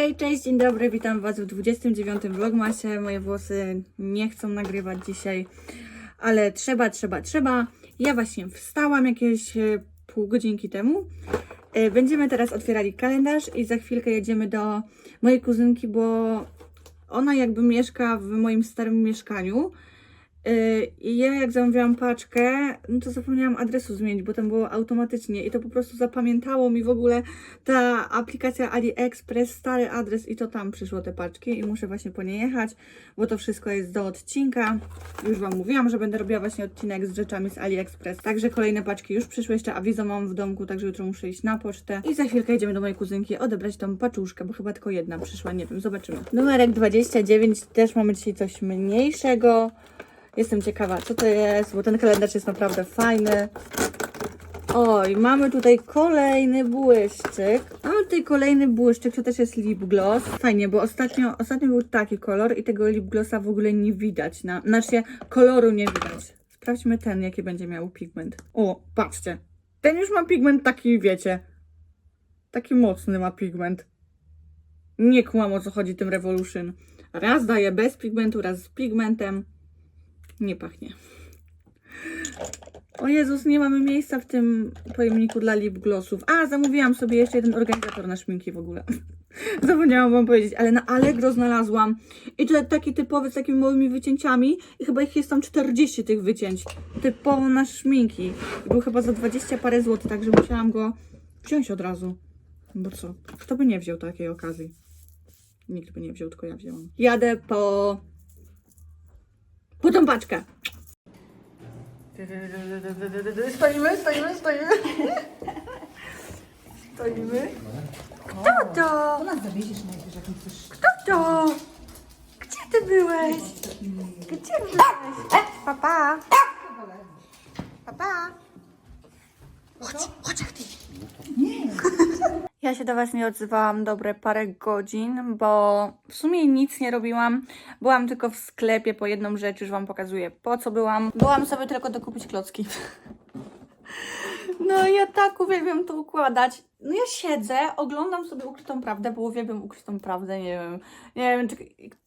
Hej, cześć, dzień dobry, witam Was w 29 vlogmasie. Moje włosy nie chcą nagrywać dzisiaj, ale trzeba, trzeba, trzeba. Ja właśnie wstałam jakieś e, pół godzinki temu. E, Będziemy teraz otwierali kalendarz i za chwilkę jedziemy do mojej kuzynki, bo ona jakby mieszka w moim starym mieszkaniu. Yy, I ja jak zamówiłam paczkę, no to zapomniałam adresu zmienić, bo tam było automatycznie i to po prostu zapamiętało mi w ogóle ta aplikacja AliExpress, stary adres i to tam przyszło te paczki i muszę właśnie po nie jechać, bo to wszystko jest do odcinka. Już Wam mówiłam, że będę robiła właśnie odcinek z rzeczami z AliExpress. Także kolejne paczki już przyszły, jeszcze awizo mam w domku, także jutro muszę iść na pocztę. I za chwilkę jedziemy do mojej kuzynki odebrać tą paczuszkę, bo chyba tylko jedna przyszła, nie wiem, zobaczymy. Numerek 29, też mamy dzisiaj coś mniejszego. Jestem ciekawa, co to jest, bo ten kalendarz jest naprawdę fajny. Oj, mamy tutaj kolejny błyszczyk. Mamy tutaj kolejny błyszczyk, to też jest lip gloss. Fajnie, bo ostatnio, ostatnio był taki kolor i tego lip glossa w ogóle nie widać. Na, znaczy, koloru nie widać. Sprawdźmy ten, jaki będzie miał pigment. O, patrzcie. Ten już ma pigment taki, wiecie, taki mocny ma pigment. Nie kłam o co chodzi tym Revolution. Raz daje bez pigmentu, raz z pigmentem. Nie pachnie. O Jezus, nie mamy miejsca w tym pojemniku dla lip glossów. A, zamówiłam sobie jeszcze jeden organizator na szminki w ogóle. Zapomniałam wam powiedzieć, ale na Allegro znalazłam. I to taki typowy z takimi małymi wycięciami. I chyba ich jest tam 40 tych wycięć. Typowo na szminki. Był chyba za 20 parę złotych, także musiałam go wziąć od razu. Bo co? Kto by nie wziął takiej okazji? Nikt by nie wziął, tylko ja wzięłam. Jadę po po tą paczkę. Stoimy, stoimy, stoimy. Stoimy. Kto to? Najpierw, jak nie chcesz. Kto to? Gdzie ty byłeś? Gdzie byłeś? Papa. Papa. Chodź, chodź jak ty. Ja się do Was nie odzywałam dobre parę godzin, bo w sumie nic nie robiłam. Byłam tylko w sklepie po jedną rzecz, już Wam pokazuję po co byłam. Byłam sobie tylko dokupić klocki. No ja tak uwielbiam to układać. No ja siedzę, oglądam sobie Ukrytą Prawdę, bo uwielbiam Ukrytą Prawdę, nie wiem. Nie wiem, czy,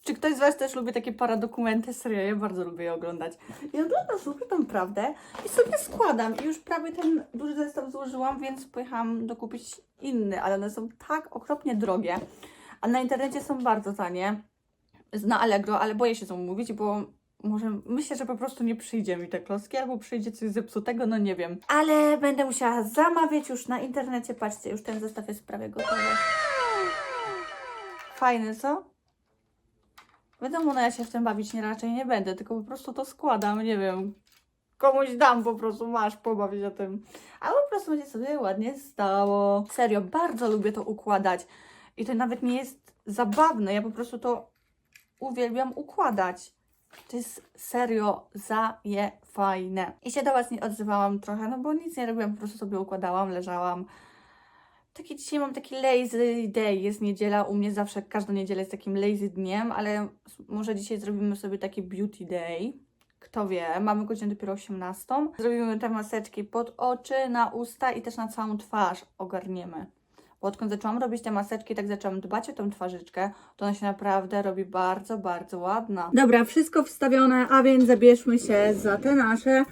czy ktoś z Was też lubi takie paradokumenty, serio, ja bardzo lubię je oglądać. I oglądam Ukrytą Prawdę i sobie składam i już prawie ten duży zestaw złożyłam, więc pojechałam dokupić inny, ale one są tak okropnie drogie, a na internecie są bardzo tanie. Na Allegro, ale boję się to mówić, bo może myślę, że po prostu nie przyjdzie mi te klocki, albo przyjdzie coś zepsutego, no nie wiem. Ale będę musiała zamawiać już na internecie. Patrzcie, już ten zestaw jest prawie gotowy. Fajny, co? Wiadomo, no ja się w tym bawić nie raczej nie będę, tylko po prostu to składam, nie wiem. Komuś dam po prostu, masz, pobaw się tym. A po prostu będzie sobie ładnie stało. Serio, bardzo lubię to układać. I to nawet nie jest zabawne, ja po prostu to uwielbiam układać. To jest serio zaje fajne. I się do Was nie odzywałam trochę, no bo nic nie robiłam, po prostu sobie układałam, leżałam. Taki dzisiaj mam taki lazy day, jest niedziela, u mnie zawsze każda niedziela jest takim lazy dniem, ale może dzisiaj zrobimy sobie taki beauty day. Kto wie, mamy godzinę dopiero 18. Zrobimy te maseczki pod oczy, na usta i też na całą twarz ogarniemy. Bo odkąd zaczęłam robić te maseczki, tak zaczęłam dbać o tą twarzyczkę, to ona się naprawdę robi bardzo, bardzo ładna. Dobra, wszystko wstawione, a więc zabierzmy się za te nasze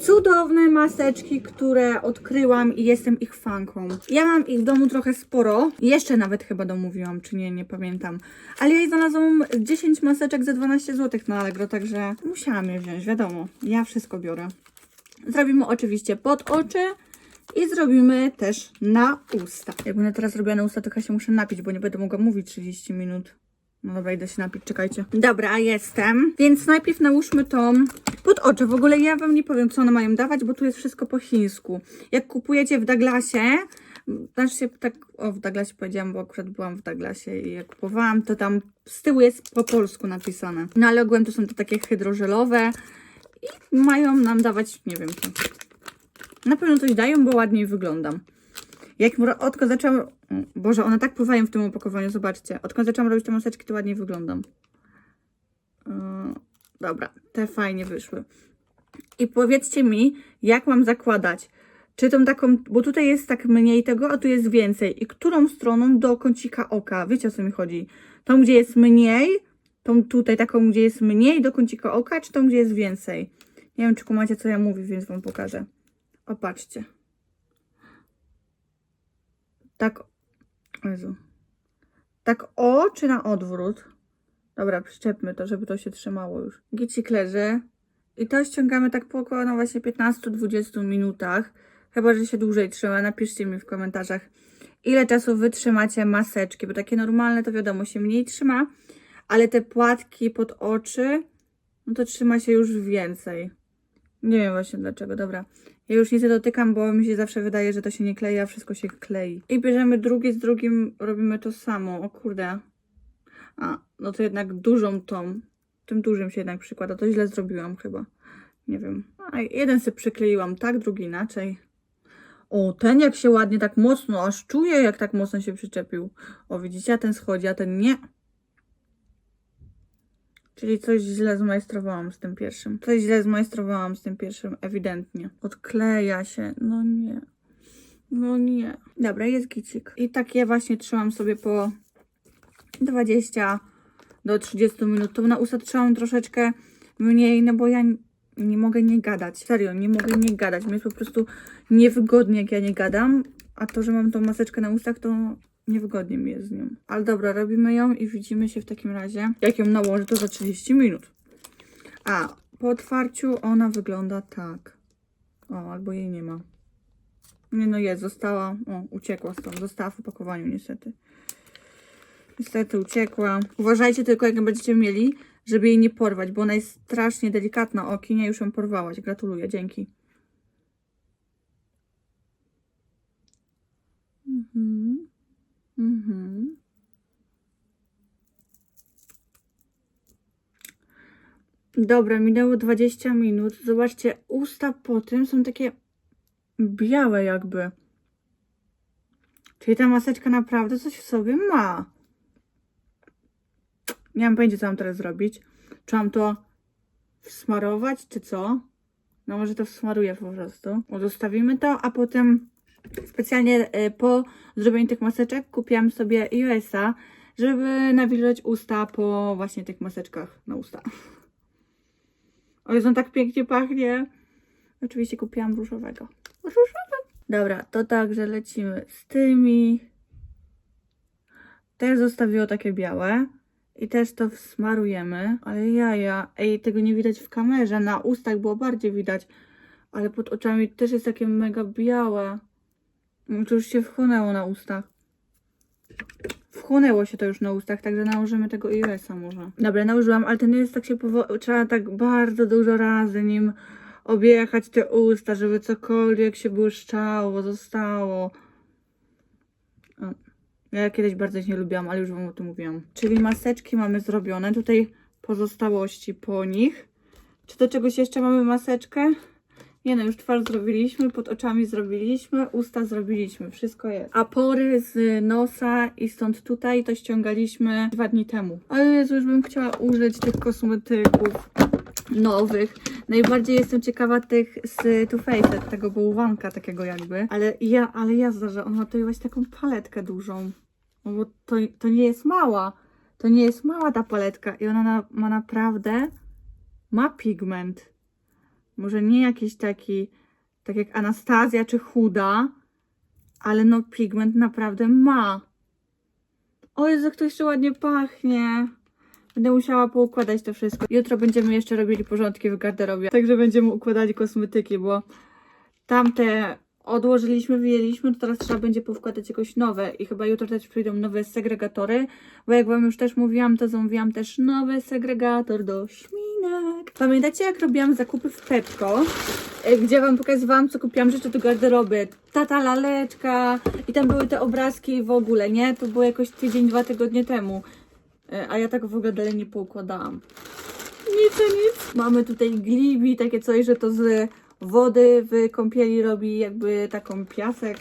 cudowne maseczki, które odkryłam i jestem ich fanką. Ja mam ich w domu trochę sporo, jeszcze nawet chyba domówiłam, czy nie, nie pamiętam. Ale ja znalazłam 10 maseczek za 12 zł na Allegro, także musiałam je wziąć, wiadomo. Ja wszystko biorę. Zrobimy oczywiście pod oczy i zrobimy też na usta. Jak będę teraz robiła na usta, to się muszę napić, bo nie będę mogła mówić 30 minut. No dobra, idę się napić, czekajcie. Dobra, jestem. Więc najpierw nałóżmy tą pod oczy. W ogóle ja wam nie powiem, co one mają dawać, bo tu jest wszystko po chińsku. Jak kupujecie w Douglasie, znaczy się tak, o w Douglasie powiedziałam, bo akurat byłam w Douglasie i jak kupowałam, to tam z tyłu jest po polsku napisane. No ale ogółem to są to takie hydrożelowe i mają nam dawać, nie wiem co. Na pewno coś dają, bo ładniej wyglądam. Jak odkąd zaczęłam. Boże, one tak pływają w tym opakowaniu, zobaczcie. Odkąd zaczęłam robić te maseczki, to ładniej wyglądam. Yy, dobra, te fajnie wyszły. I powiedzcie mi, jak mam zakładać? Czy tą taką, bo tutaj jest tak mniej tego, a tu jest więcej. I którą stroną do kącika oka? Wiecie o co mi chodzi? Tą, gdzie jest mniej, tą tutaj taką, gdzie jest mniej do kącika oka, czy tą, gdzie jest więcej? Nie wiem, czy kumacie, co ja mówię, więc wam pokażę. O, patrzcie. Tak, Jezu. Tak o, czy na odwrót? Dobra, przyczepmy to, żeby to się trzymało już. Gicik. I to ściągamy tak po około, no właśnie 15-20 minutach. Chyba, że się dłużej trzyma. Napiszcie mi w komentarzach, ile czasu wytrzymacie maseczki, bo takie normalne to wiadomo się mniej trzyma, ale te płatki pod oczy, no to trzyma się już więcej. Nie wiem właśnie dlaczego, dobra. Ja już nic nie dotykam, bo mi się zawsze wydaje, że to się nie klei, a wszystko się klei. I bierzemy drugi z drugim, robimy to samo. O kurde. A, no to jednak dużą tą. Tym dużym się jednak przykłada. To źle zrobiłam chyba. Nie wiem. A jeden sobie przykleiłam tak, drugi inaczej. O, ten jak się ładnie tak mocno, aż czuję jak tak mocno się przyczepił. O, widzicie, a ten schodzi, a ten nie. Czyli coś źle zmajstrowałam z tym pierwszym. Coś źle zmajstrowałam z tym pierwszym, ewidentnie. Odkleja się. No nie. No nie. Dobra, jest gicik. I tak je właśnie trzymam sobie po 20 do 30 minut. To na usta trzymam troszeczkę mniej, no bo ja nie mogę nie gadać. Serio, nie mogę nie gadać. Mi jest po prostu niewygodnie, jak ja nie gadam. A to, że mam tą maseczkę na ustach, to niewygodnie mi jest z nią. Ale dobra, robimy ją i widzimy się w takim razie. Jak ją nałożę, to za 30 minut. A po otwarciu ona wygląda tak. O, albo jej nie ma. Nie no jest, została, o, uciekła stąd, została w opakowaniu niestety. Niestety uciekła. Uważajcie tylko, jak będziecie mieli, żeby jej nie porwać, bo ona jest strasznie delikatna. O, Kinia już ją porwałaś. Gratuluję, dzięki. Mhm. Mhm. Dobra, minęło 20 minut. Zobaczcie, usta po tym są takie białe jakby. Czyli ta maseczka naprawdę coś w sobie ma. Nie mam pojęcia, co mam teraz zrobić. Czy mam to wsmarować, czy co? No może to wsmaruję po prostu. Zostawimy to, a potem specjalnie e, po zrobieniu tych maseczek kupiłam sobie iOS-a, żeby nawilżać usta po właśnie tych maseczkach na usta. O Jezu, on tak pięknie pachnie. Oczywiście kupiłam różowego. Różowy. Dobra, to także lecimy z tymi. Też zostawiło takie białe. I też to wsmarujemy. Ale jaja. Ej, tego nie widać w kamerze. Na ustach było bardziej widać. Ale pod oczami też jest takie mega białe. No To już się wchłonęło na ustach. Wchłonęło się to już na ustach, także nałożymy tego iOS-a może. Dobra, nałożyłam, ale ten jest tak się powo- trzeba tak bardzo dużo razy nim objechać te usta, żeby cokolwiek się błyszczało, zostało. Ja kiedyś bardzo ich nie lubiłam, ale już wam o tym mówiłam. Czyli maseczki mamy zrobione. Tutaj pozostałości po nich. Czy do czegoś jeszcze mamy maseczkę? Nie no, już twarz zrobiliśmy, pod oczami zrobiliśmy, usta zrobiliśmy, wszystko jest. A pory z nosa i stąd tutaj to ściągaliśmy dwa dni temu. Ale Jezu, już bym chciała użyć tych kosmetyków nowych. Najbardziej jestem ciekawa tych z Too Faced, tego bałwanka takiego jakby. Ale ja, ale jazda, że on ma tutaj właśnie taką paletkę dużą. No bo to, to nie jest mała. To nie jest mała ta paletka i ona na, ma naprawdę, ma pigment. Może nie jakiś taki, tak jak Anastazja czy Chuda, ale no pigment naprawdę ma. O Jezu, jak to jeszcze ładnie pachnie. Będę musiała poukładać to wszystko. Jutro będziemy jeszcze robili porządki w garderobie. Także będziemy układali kosmetyki, bo tamte odłożyliśmy, wyjęliśmy, to teraz trzeba będzie powkładać jakoś nowe. I chyba jutro też przyjdą nowe segregatory, bo jak wam już też mówiłam, to zamówiłam też nowy segregator do Pamiętacie jak robiłam zakupy w Pepko, e, gdzie wam pokazywałam, co kupiłam rzeczy do garderoby? Tata laleczka i tam były te obrazki w ogóle, nie? To było jakoś tydzień, dwa tygodnie temu. E, A ja tak w ogóle dalej nie poukładałam. Nic, nic. Mamy tutaj glibi, takie coś, że to z wody w kąpieli robi jakby taką piasek,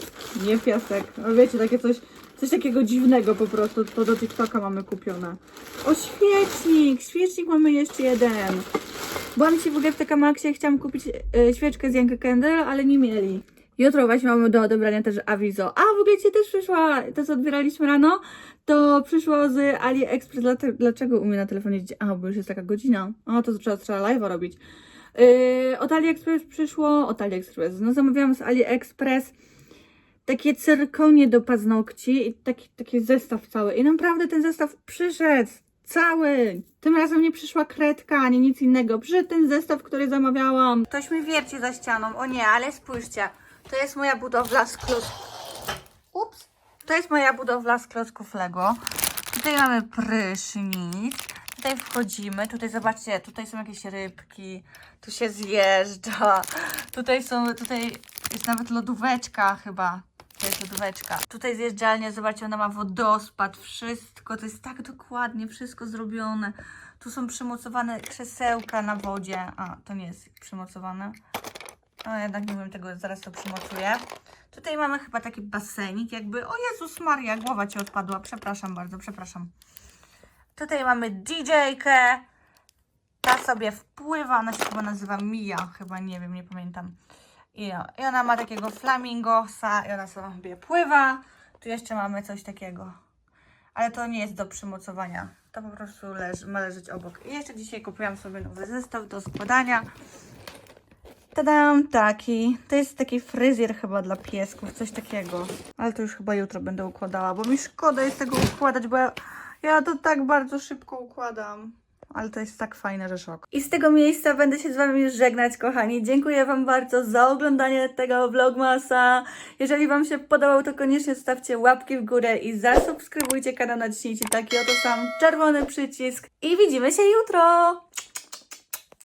nie piasek, no wiecie, takie coś, coś takiego dziwnego po prostu, to do TikToka mamy kupione. O, świecznik, świecznik mamy jeszcze jeden. Byłam ci w ogóle w TK Maxie, chciałam kupić e, świeczkę z Janka Candle, ale nie mieli. Jutro właśnie mamy do odebrania też awizo. A w ogóle ci też przyszła, to co odbieraliśmy rano, to przyszło z AliExpress. Dlaczego u mnie na telefonie? A, bo już jest taka godzina. A, to trzeba, trzeba live'a robić. Yy, od AliExpress przyszło, od AliExpress, no zamówiłam z AliExpress takie cyrkonie do paznokci i taki, taki zestaw cały. I naprawdę ten zestaw przyszedł cały. Tym razem nie przyszła kredka ani nic innego. Przyszedł ten zestaw, który zamawiałam. Ktoś mi wierci za ścianą. O nie, ale spójrzcie. To jest moja budowla z klocków. Ups. To jest moja budowla z klocków Lego. Tutaj mamy prysznic. Tutaj wchodzimy. Tutaj zobaczcie, tutaj są jakieś rybki. Tu się zjeżdża. Tutaj są, tutaj jest nawet lodóweczka chyba. To jest lodóweczka. Tutaj zjeżdżalnia, zobaczcie, ona ma wodospad, wszystko. To jest tak dokładnie, wszystko zrobione. Tu są przymocowane krzesełka na wodzie. A, to nie jest przymocowane. A jednak nie wiem tego, zaraz to przymocuję. Tutaj mamy chyba taki basenik, jakby. O Jezus Maria, głowa ci odpadła. Przepraszam bardzo, przepraszam. Tutaj mamy DJ-kę. Ta sobie wpływa, ona się chyba nazywa Mia, chyba nie wiem, nie pamiętam. I, I ona ma takiego flamingosa i ona sobie pływa. Tu jeszcze mamy coś takiego. Ale to nie jest do przymocowania. To po prostu leży, ma leżeć obok. I jeszcze dzisiaj kupiłam sobie nowy zestaw do składania. Tadam, taki. To jest taki fryzjer chyba dla piesków, coś takiego. Ale to już chyba jutro będę układała, bo mi szkoda jest tego układać, bo ja, ja to tak bardzo szybko układam. Ale to jest tak fajne, że szok. I z tego miejsca będę się z Wami już żegnać, kochani. Dziękuję Wam bardzo za oglądanie tego vlogmasa. Jeżeli Wam się podobał, to koniecznie zostawcie łapki w górę i zasubskrybujcie kanał, naciśnijcie taki oto sam czerwony przycisk. I widzimy się jutro!